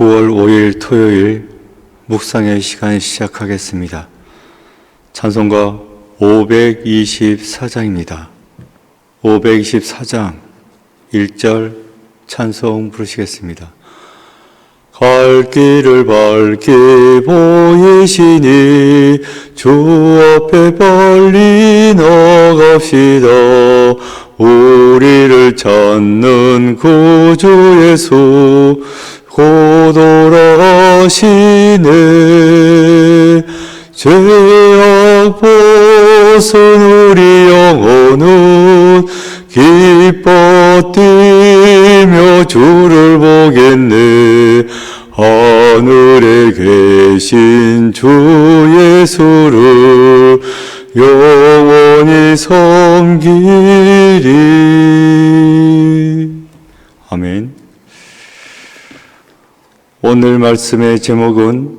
9월 5일 토요일 묵상의 시간 시작하겠습니다. 찬송가 524장입니다. 524장 1절 찬송 부르시겠습니다. 갈 길을 밝게 보이시니 주 앞에 빨리 나갑시다. 우리를 찾는 구주 예수 곧 돌아가시네. 죄악 벗은 우리 영혼은 기뻐 뛰며 주를 보겠네. 하늘에 계신 주 예수를 영원히 섬기리. 아멘. 오늘 말씀의 제목은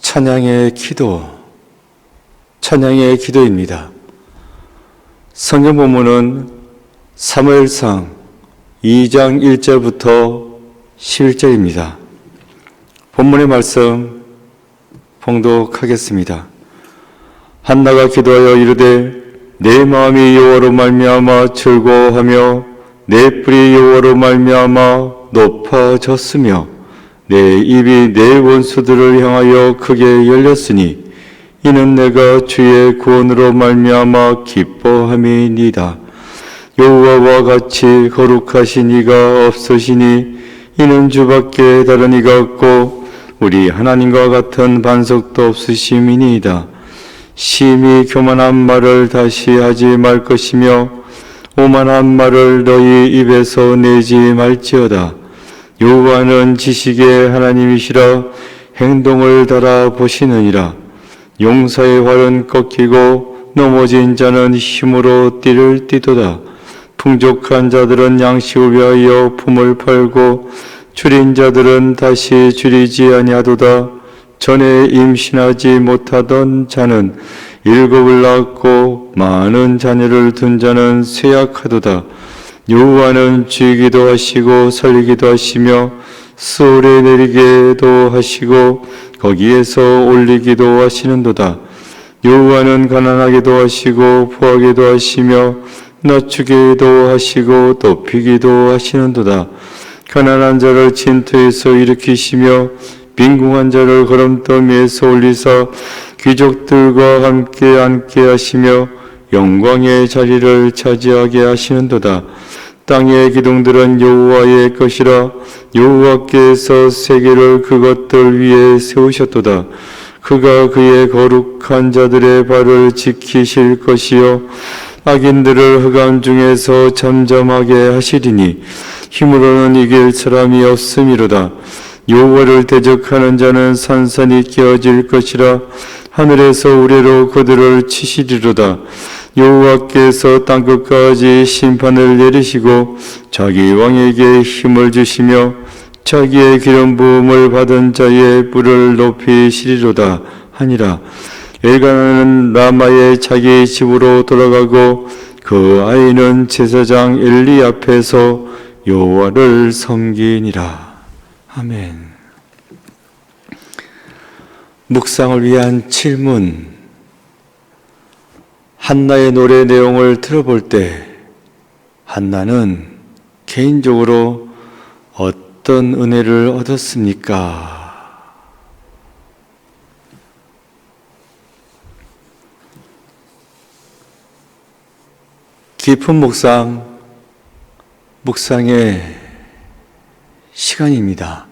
찬양의 기도, 찬양의 기도입니다. 성경 본문은 사무엘상 2장 1절부터 11절입니다. 본문의 말씀 봉독하겠습니다. 한나가 기도하여 이르되 내 마음이 여호와로 말미암아 즐거워하며 내 뿔이 여호와로 말미암아 높아졌으며 내 입이 내 원수들을 향하여 크게 열렸으니 이는 내가 주의 구원으로 말미암아 기뻐함이니이다. 여호와와 같이 거룩하신 이가 없으시니 이는 주밖에 다른 이가 없고 우리 하나님과 같은 반석도 없으심이니이다. 심히 교만한 말을 다시 하지 말 것이며 오만한 말을 너희 입에서 내지 말지어다. 여호와는 지식의 하나님이시라 행동을 달아 보시느니라. 용사의 활은 꺾이고 넘어진 자는 힘으로 띠를 띠도다. 풍족한 자들은 양식을 위하여 품을 팔고 줄인 자들은 다시 줄이지 아니하도다. 전에 임신하지 못하던 자는 일곱을 낳고 많은 자녀를 둔 자는 쇠약하도다. 여호와는 주기도 하시고 살리기도 하시며 수월에 내리게도 하시고 거기에서 올리기도 하시는도다. 여호와는 가난하게도 하시고 부하게도 하시며 낮추기도 하시고 높이기도 하시는도다. 가난한 자를 진토에서 일으키시며 빈궁한 자를 걸음더미에서 올리사 귀족들과 함께 앉게 하시며 영광의 자리를 차지하게 하시는도다. 땅의 기둥들은 여호와의 것이라 여호와께서 세계를 그것들 위에 세우셨도다. 그가 그의 거룩한 자들의 발을 지키실 것이요 악인들을 흑암 중에서 잠잠하게 하시리니 힘으로는 이길 사람이 없음이로다. 여호와를 대적하는 자는 산산이 깨어질 것이라 하늘에서 우레로 그들을 치시리로다. 여호와께서 땅 끝까지 심판을 내리시고 자기 왕에게 힘을 주시며 자기의 기름 부음을 받은 자의 뿔을 높이시리로다 하니라. 엘가나는 라마의 자기 집으로 돌아가고 그 아이는 제사장 엘리 앞에서 여호와를 섬기니라. 아멘. 묵상을 위한 질문. 한나의 노래 내용을 들어볼 때 한나는 개인적으로 어떤 은혜를 얻었습니까? 깊은 묵상, 묵상의 시간입니다.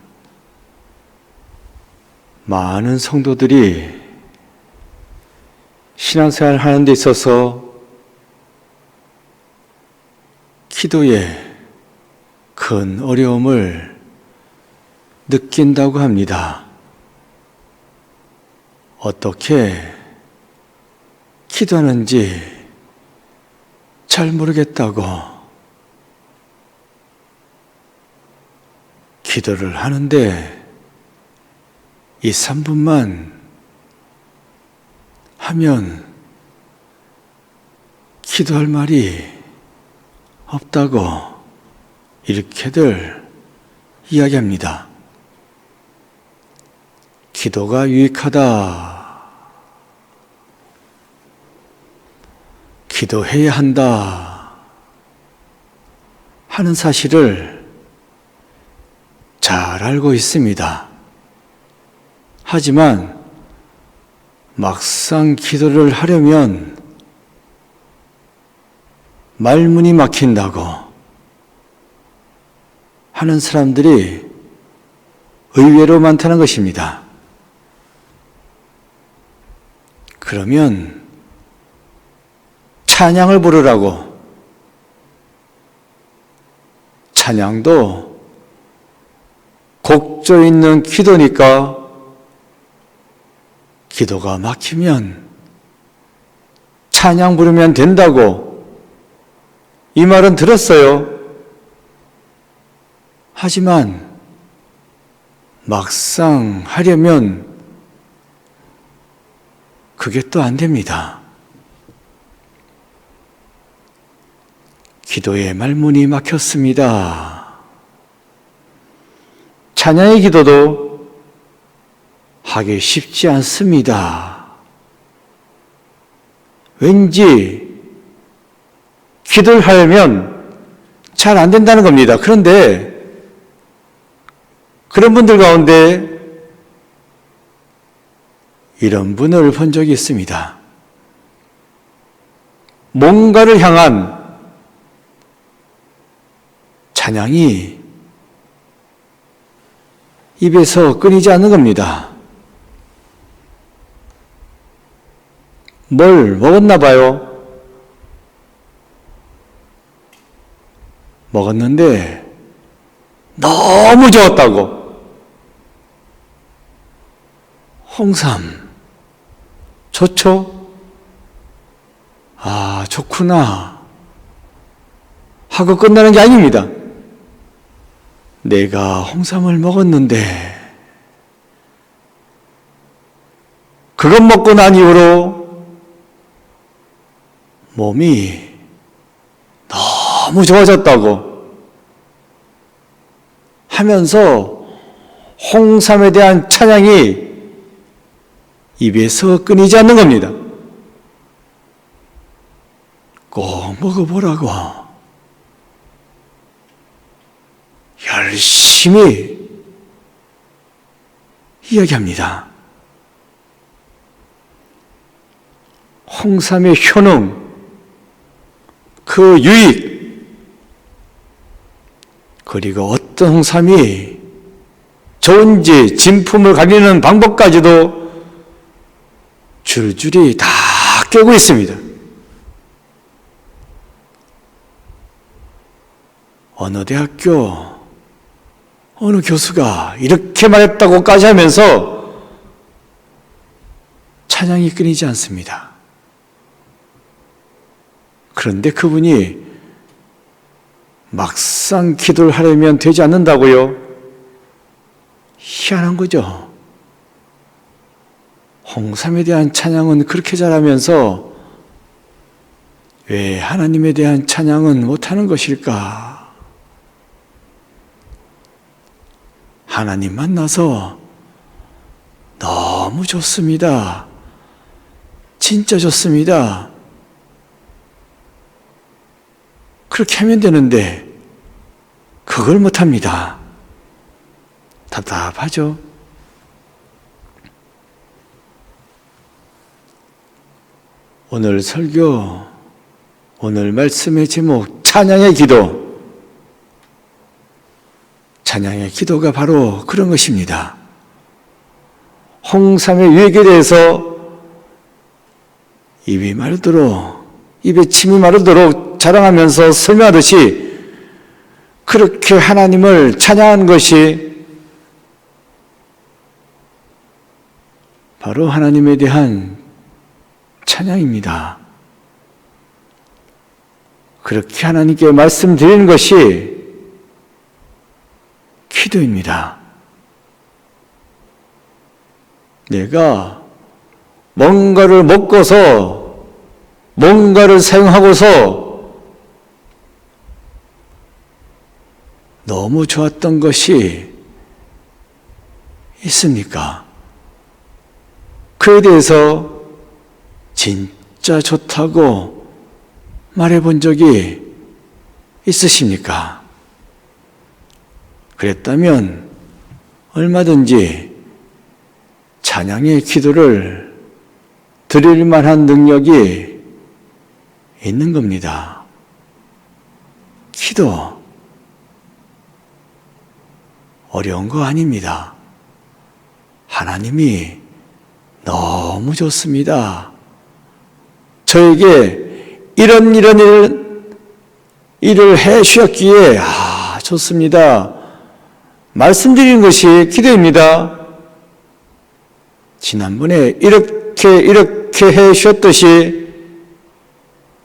많은 성도들이 신앙생활 하는 데 있어서 기도에 큰 어려움을 느낀다고 합니다. 어떻게 기도하는지 잘 모르겠다고 기도를 하는데 2, 3분만 하면 기도할 말이 없다고 이렇게들 이야기합니다. 기도가 유익하다. 기도해야 한다. 하는 사실을 잘 알고 있습니다. 하지만 막상 기도를 하려면 말문이 막힌다고 하는 사람들이 의외로 많다는 것입니다. 그러면 찬양을 부르라고 찬양도 곡조 있는 기도니까 기도가 막히면 찬양 부르면 된다고 이 말은 들었어요. 하지만 막상 하려면 그게 또 안 됩니다. 기도의 말문이 막혔습니다. 찬양의 기도도 하기 쉽지 않습니다. 왠지 기도를 하려면 잘 안 된다는 겁니다. 그런데 그런 분들 가운데 이런 분을 본 적이 있습니다. 뭔가를 향한 찬양이 입에서 끊이지 않는 겁니다. 뭘 먹었나 봐요. 먹었는데 너무 좋았다고. 홍삼. 좋죠? 아, 좋구나. 하고 끝나는 게 아닙니다. 내가 홍삼을 먹었는데, 그것 먹고 난 이후로 몸이 너무 좋아졌다고 하면서 홍삼에 대한 찬양이 입에서 끊이지 않는 겁니다. 꼭 먹어보라고. 열심히 이야기합니다. 홍삼의 효능, 그 유익, 그리고 어떤 홍삼이 좋은지 진품을 가리는 방법까지도 줄줄이 다 꿰고 있습니다. 어느 대학교, 어느 교수가 이렇게 말했다고까지 하면서 찬양이 끊이지 않습니다. 그런데 그분이 막상 기도를 하려면 되지 않는다고요? 희한한 거죠. 홍삼에 대한 찬양은 그렇게 잘하면서 왜 하나님에 대한 찬양은 못하는 것일까? 하나님 만나서 너무 좋습니다. 진짜 좋습니다. 그렇게 하면 되는데, 그걸 못합니다. 답답하죠? 오늘 설교, 오늘 말씀의 제목, 찬양의 기도. 찬양의 기도가 바로 그런 것입니다. 홍삼의 유익에 대해서 입이 마르도록, 입에 침이 마르도록 자랑하면서 설명하듯이 그렇게 하나님을 찬양한 것이 바로 하나님에 대한 찬양입니다. 그렇게 하나님께 말씀드리는 것이 기도입니다. 내가 뭔가를 먹고서 뭔가를 사용하고서 너무 좋았던 것이 있습니까? 그에 대해서 진짜 좋다고 말해 본 적이 있으십니까? 그랬다면 얼마든지 찬양의 기도를 드릴 만한 능력이 있는 겁니다. 기도 어려운 거 아닙니다. 하나님이 너무 좋습니다. 저에게 이런 이런 일, 일을 해 주셨기에 아 좋습니다. 말씀드린 것이 기도입니다. 지난번에 이렇게 이렇게 해 주셨듯이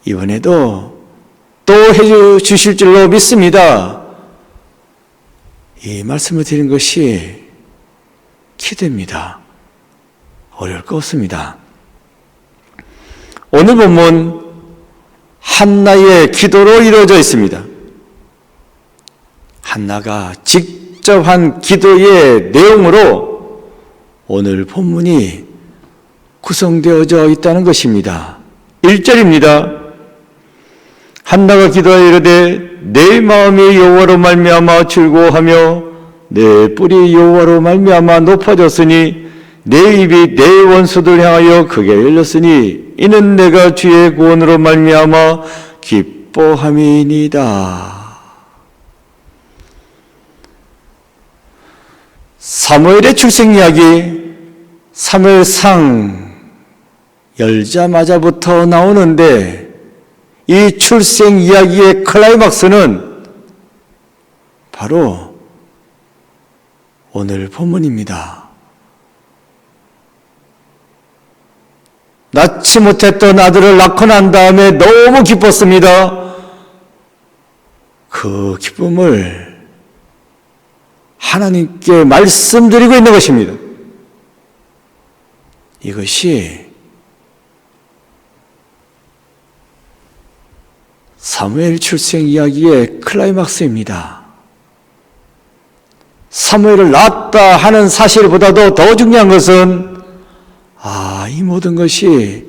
이번에도 또 해 주실 줄로 믿습니다. 이 말씀을 드린 것이 기도입니다. 어려울 거 없습니다. 오늘 본문 한나의 기도로 이루어져 있습니다. 한나가 직접 한 기도의 내용으로 오늘 본문이 구성되어져 있다는 것입니다. 1절입니다. 한나가 기도하여 이르되 내 마음이 여호와로 말미암아 즐거워하며 내 뿔이 여호와로 말미암아 높아졌으니 내 입이 내 원수들 향하여 크게 열렸으니 이는 내가 주의 구원으로 말미암아 기뻐함이니이다. 사무엘의 출생 이야기 사무엘상 열자마자부터 나오는데 이 출생 이야기의 클라이막스는 바로 오늘 본문입니다. 낳지 못했던 아들을 낳고 난 다음에 너무 기뻤습니다. 그 기쁨을 하나님께 말씀드리고 있는 것입니다. 이것이 사무엘 출생 이야기의 클라이막스입니다. 사무엘을 낳았다 하는 사실보다도 더 중요한 것은 아, 이 모든 것이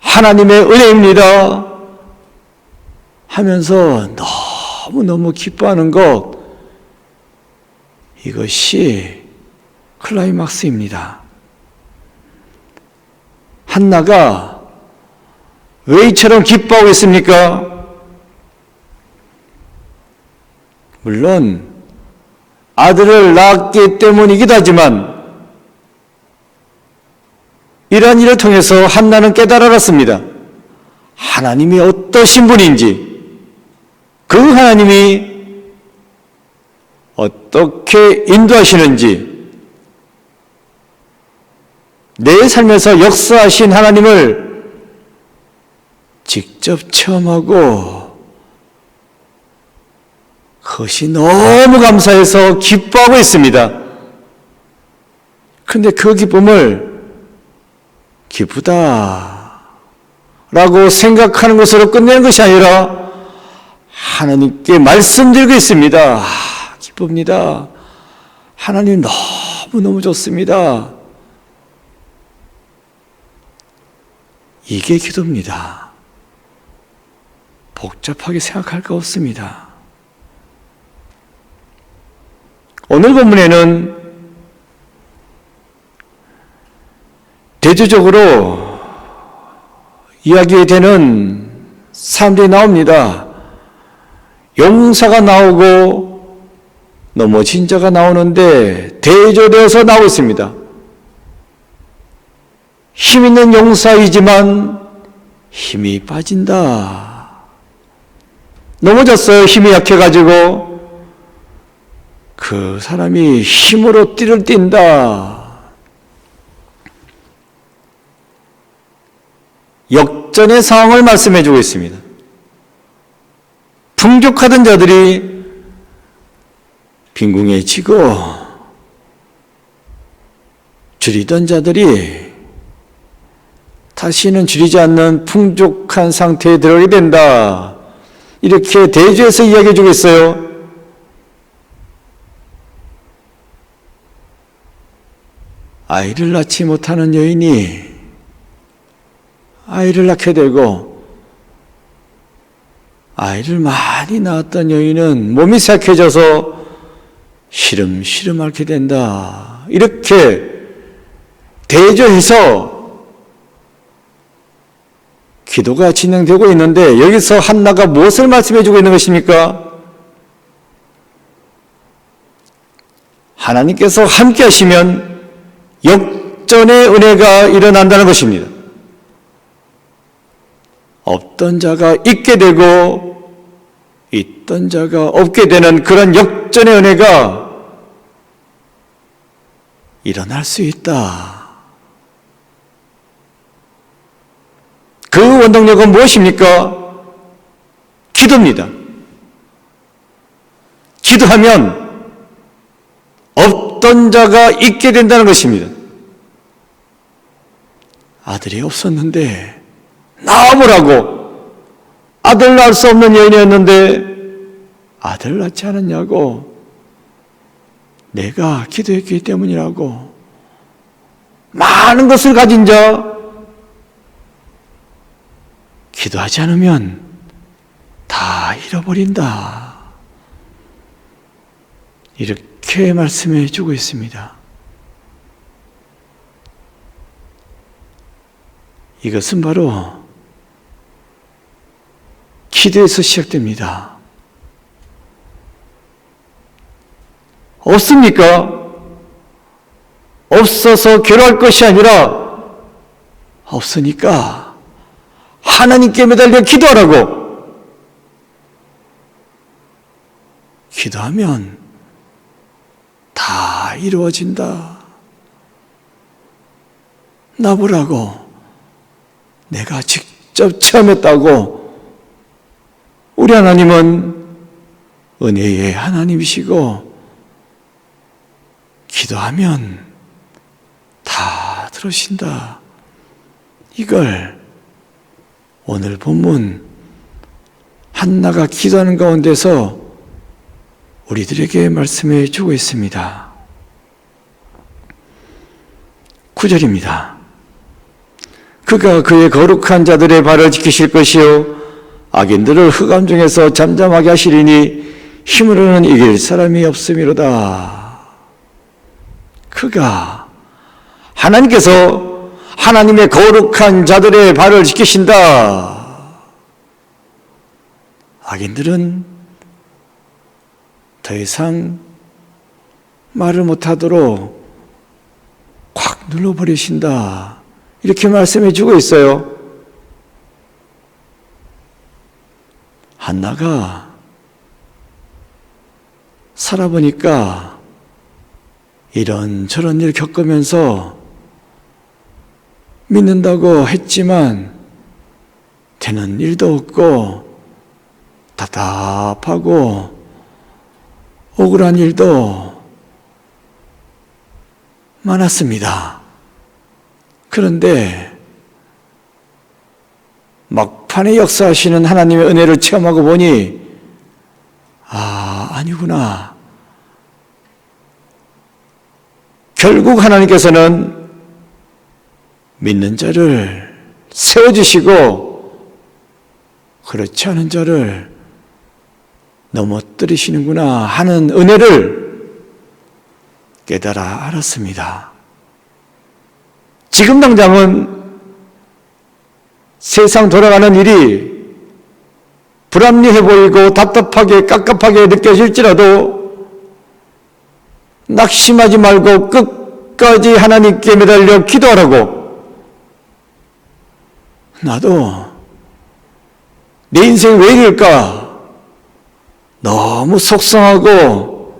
하나님의 은혜입니다. 하면서 너무너무 기뻐하는 것, 이것이 클라이막스입니다. 한나가 왜 이처럼 기뻐하고 있습니까? 물론 아들을 낳았기 때문이기도 하지만 이러한 일을 통해서 한나는 깨달았습니다. 하나님이 어떠신 분인지 그 하나님이 어떻게 인도하시는지 내 삶에서 역사하신 하나님을 직접 체험하고 그것이 너무 감사해서 기뻐하고 있습니다. 그런데 그 기쁨을 기쁘다 라고 생각하는 것으로 끝내는 것이 아니라 하나님께 말씀드리고 있습니다. 아, 기쁩니다. 하나님 너무너무 좋습니다. 이게 기도입니다. 복잡하게 생각할 거 없습니다. 오늘 본문에는 대조적으로 이야기되는 사람들이 나옵니다. 용사가 나오고 넘어진 자가 나오는데 대조되어서 나오고 있습니다. 힘 있는 용사이지만 힘이 빠진다. 넘어졌어요. 힘이 약해가지고. 그 사람이 힘으로 띠를 띈다. 역전의 상황을 말씀해 주고 있습니다. 풍족하던 자들이 빈궁해지고 줄이던 자들이 다시는 줄이지 않는 풍족한 상태에 들어가게 된다. 이렇게 대주에서 이야기해 주고 있어요. 아이를 낳지 못하는 여인이 아이를 낳게 되고 아이를 많이 낳았던 여인은 몸이 쇠약해져서 시름 시름 앓게 된다. 이렇게 대조해서 기도가 진행되고 있는데 여기서 한나가 무엇을 말씀해 주고 있는 것입니까? 하나님께서 함께 하시면 역전의 은혜가 일어난다는 것입니다. 없던 자가 있게 되고 있던 자가 없게 되는 그런 역전의 은혜가 일어날 수 있다. 그 원동력은 무엇입니까? 기도입니다. 기도하면 없던 자가 있게 된다는 것입니다. 아들이 없었는데 나와보라고 아들 낳을 수 없는 여인이었는데 아들 낳지 않았냐고 내가 기도했기 때문이라고 많은 것을 가진 자 기도하지 않으면 다 잃어버린다. 이렇게 말씀해 주고 있습니다. 이것은 바로 기도에서 시작됩니다. 없습니까? 없어서 괴로울 것이 아니라 없으니까 하나님께 매달려 기도하라고. 기도하면 다 이루어진다. 나보라고 내가 직접 체험했다고 우리 하나님은 은혜의 하나님이시고 기도하면 다 들으신다. 이걸 오늘 본문 한나가 기도하는 가운데서 우리들에게 말씀해 주고 있습니다. 9절입니다. 그가 그의 거룩한 자들의 발을 지키실 것이요 악인들을 흑암 중에서 잠잠하게 하시리니 힘으로는 이길 사람이 없음이로다. 그가 하나님께서 하나님의 거룩한 자들의 발을 지키신다. 악인들은 더 이상 말을 못하도록 꽉 눌러버리신다. 이렇게 말씀해 주고 있어요. 한나가 살아보니까 이런저런 일 겪으면서 믿는다고 했지만 되는 일도 없고 답답하고 억울한 일도 많았습니다. 그런데 막 판에 역사하시는 하나님의 은혜를 체험하고 보니 아, 아니구나. 결국 하나님께서는 믿는 자를 세워주시고 그렇지 않은 자를 넘어뜨리시는구나 하는 은혜를 깨달아 알았습니다. 지금 당장은 세상 돌아가는 일이 불합리해 보이고 답답하게 깝깝하게 느껴질지라도 낙심하지 말고 끝까지 하나님께 매달려 기도하라고. 나도 내 인생이 왜 이럴까? 너무 속상하고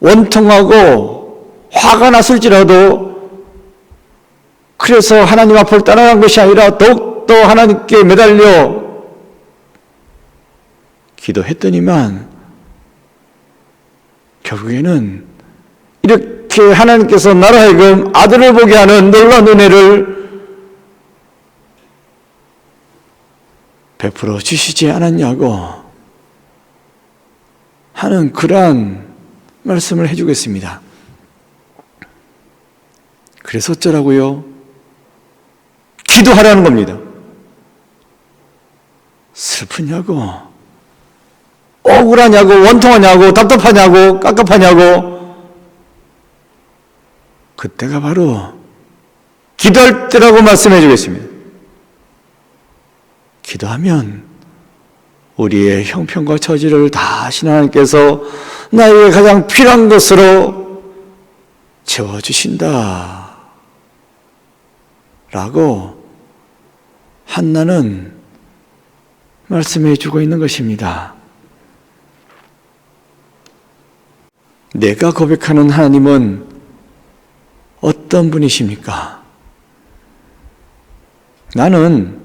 원통하고 화가 났을지라도 그래서 하나님 앞을 떠나간 것이 아니라 더욱더 하나님께 매달려 기도했더니만 결국에는 이렇게 하나님께서 나로 하여금 아들을 보게 하는 놀라운 은혜를 베풀어 주시지 않았냐고 하는 그러한 말씀을 해주겠습니다. 그래서 어쩌라고요? 기도하라는 겁니다. 슬프냐고, 억울하냐고, 원통하냐고, 답답하냐고, 깝깝하냐고. 그때가 바로 기도할 때라고 말씀해 주겠습니다. 기도하면 우리의 형편과 처지를 다 하나님께서 나에게 가장 필요한 것으로 채워주신다. 라고 한나는 말씀해 주고 있는 것입니다. 내가 고백하는 하나님은 어떤 분이십니까? 나는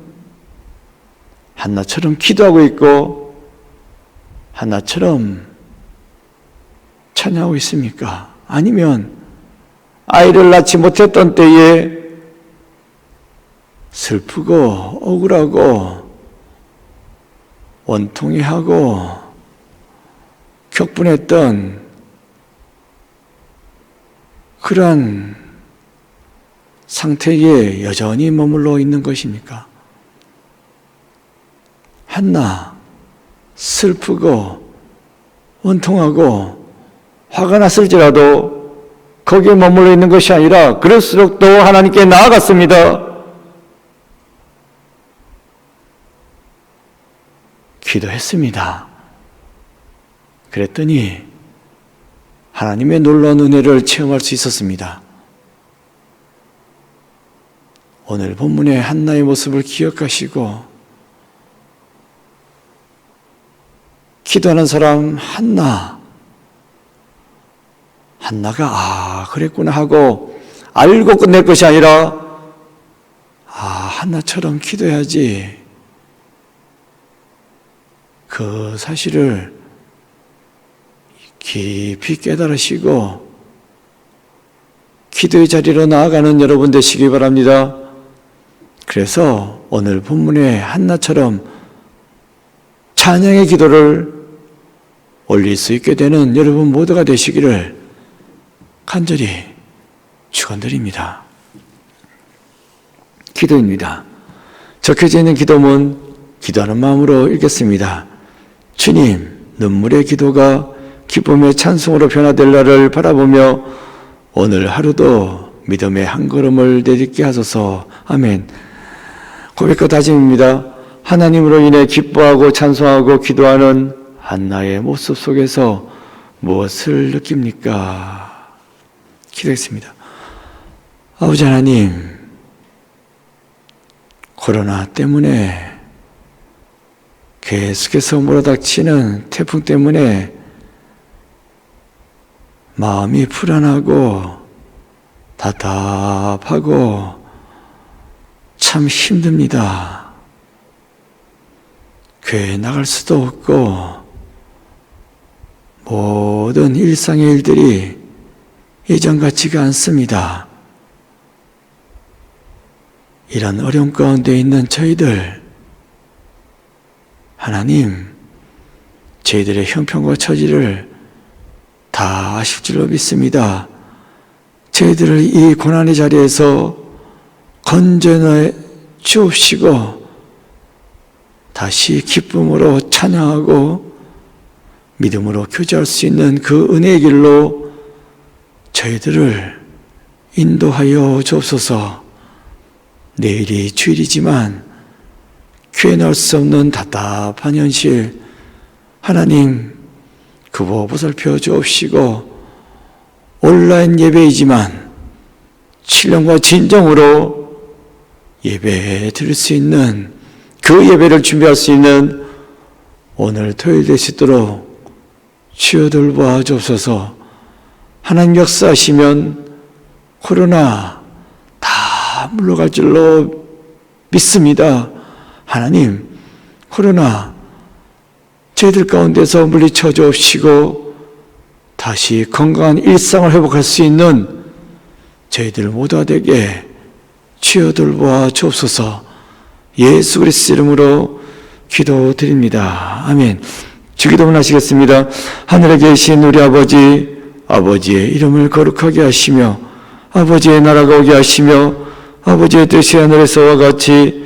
한나처럼 기도하고 있고 한나처럼 찬양하고 있습니까? 아니면 아이를 낳지 못했던 때에 슬프고 억울하고 원통해하고 격분했던 그러한 상태에 여전히 머물러 있는 것입니까? 한나 슬프고 원통하고 화가 났을지라도 거기에 머물러 있는 것이 아니라 그럴수록 더 하나님께 나아갔습니다. 기도했습니다. 그랬더니 하나님의 놀라운 은혜를 체험할 수 있었습니다. 오늘 본문의 한나의 모습을 기억하시고 기도하는 사람 한나 한나가 아 그랬구나 하고 알고 끝낼 것이 아니라 아 한나처럼 기도해야지 그 사실을 깊이 깨달으시고 기도의 자리로 나아가는 여러분 되시기 바랍니다. 그래서 오늘 본문의 한나처럼 찬양의 기도를 올릴 수 있게 되는 여러분 모두가 되시기를 간절히 축원드립니다. 기도입니다. 적혀져 있는 기도문 기도하는 마음으로 읽겠습니다. 주님, 눈물의 기도가 기쁨의 찬송으로 변화될 날을 바라보며 오늘 하루도 믿음의 한 걸음을 내딛게 하소서. 아멘. 고백과 다짐입니다. 하나님으로 인해 기뻐하고 찬송하고 기도하는 한나의 모습 속에서 무엇을 느낍니까? 기도했습니다. 아버지 하나님, 코로나 때문에 계속해서 몰아닥치는 태풍 때문에 마음이 불안하고 답답하고 참 힘듭니다. 교회 나갈 수도 없고 모든 일상의 일들이 예전 같지가 않습니다. 이런 어려움 가운데 있는 저희들 하나님 저희들의 형편과 처지를 다 아실 줄로 믿습니다. 저희들을 이 고난의 자리에서 건져내 주옵시고 다시 기쁨으로 찬양하고 믿음으로 교제할 수 있는 그 은혜의 길로 저희들을 인도하여 주옵소서 내일이 주일이지만 표현할 수 없는 답답한 현실 하나님 그보 보살펴 주옵시고 온라인 예배이지만 신령과 진정으로 예배 드릴 수 있는 그 예배를 준비할 수 있는 오늘 토요일 되시도록 치유 돌봐 주옵소서 하나님 역사하시면 코로나 다 물러갈 줄로 믿습니다. 하나님, 코로나 저희들 가운데서 물리쳐 주옵시고 다시 건강한 일상을 회복할 수 있는 저희들 모두가 되게 치유 돌보아 주옵소서 예수 그리스도 이름으로 기도드립니다. 아멘. 주기도문 하시겠습니다. 하늘에 계신 우리 아버지, 아버지의 이름을 거룩하게 하시며 아버지의 나라가 오게 하시며 아버지의 뜻이 하늘에서와 같이